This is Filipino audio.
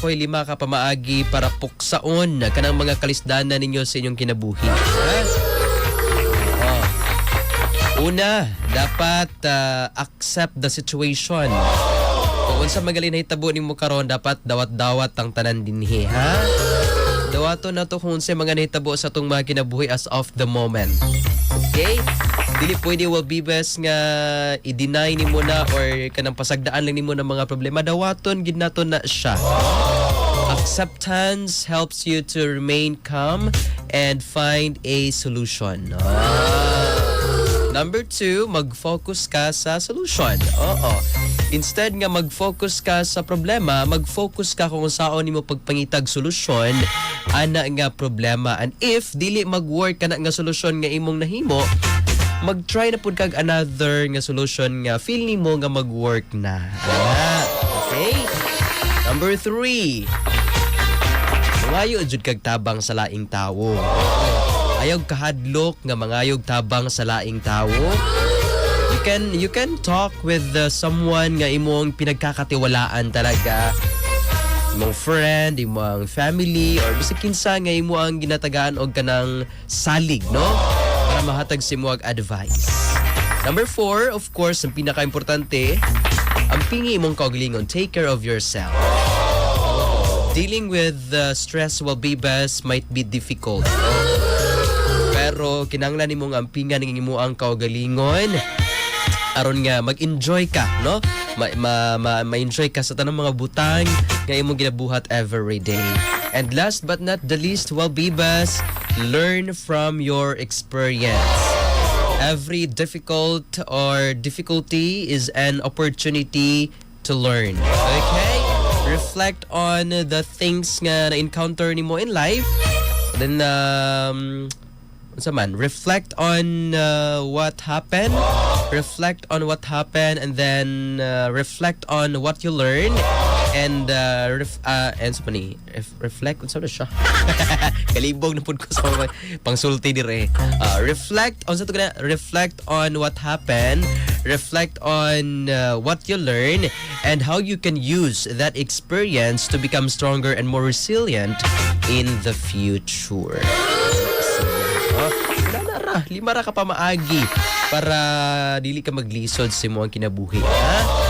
ako'y lima ka pamaagi para puksaon kanang mga kalisdanan ninyo sa inyong kinabuhi. Ha? Oo. Una, dapat ah, accept the situation. Kung unsa magaling na hitabo nimo karon dapat dawat-dawat ang tanan dinhi, ha? Dawato na to kung unsa mga nahitabo sa tong mga kinabuhi as of the moment. Okay? Dili pwede will be best nga i-deny ni mo na or kanang pasagdaan lang ni mo mga problema. Dawaton gid nato na siya. Acceptance helps you to remain calm and find a solution. Ah. Number two, mag-focus ka sa solution. Oo. Instead nga mag-focus ka sa problema, mag-focus ka kung saan nimo pagpangitag solusyon ana nga problema. And if dili mag-work ka na nga solusyon nga imong nahimo, mag-try na pud kag another nga solution nga feel nimo nga mag-work na. Ah, okay? Number three, Mangayo jud kag tabang sa laing tawo. Ayog kahadlok nga mangayog tabang sa laing tawo. You can you can talk with uh, someone nga imong pinagkakatiwalaan talaga. Imong friend, imong family or bisag kinsa nga imo ang ginatagaan og kanang salig, no? Para mahatag sa imo og advice. Number four, of course, ang pinaka-importante, ang pingi imong kaugalingon, take care of yourself. Dealing with uh, stress will be best might be difficult. Pero kinanglan nimo nga ampingan ning imo ang kaugalingon aron nga mag-enjoy ka, no? Ma, ma, ma, ma-enjoy ka sa tanang mga butang nga imong ginabuhat every day. And last but not the least, will be best, learn from your experience. Every difficult or difficulty is an opportunity to learn. Okay? Reflect on the things nga na-encounter nimo in life. Then, um, man, reflect on uh, what happened. Reflect on what happened and then uh, reflect on what you learned. And uh, ref, uh, and sa ni ref, reflect unsa na siya kalibog na pud ko sa mga pangsulti dire uh, reflect on sa to reflect on what happened reflect on uh, what you learn and how you can use that experience to become stronger and more resilient in the future na ra. Lima ra ka pa maagi para dili ka maglisod sa imo ang kinabuhi. Ha?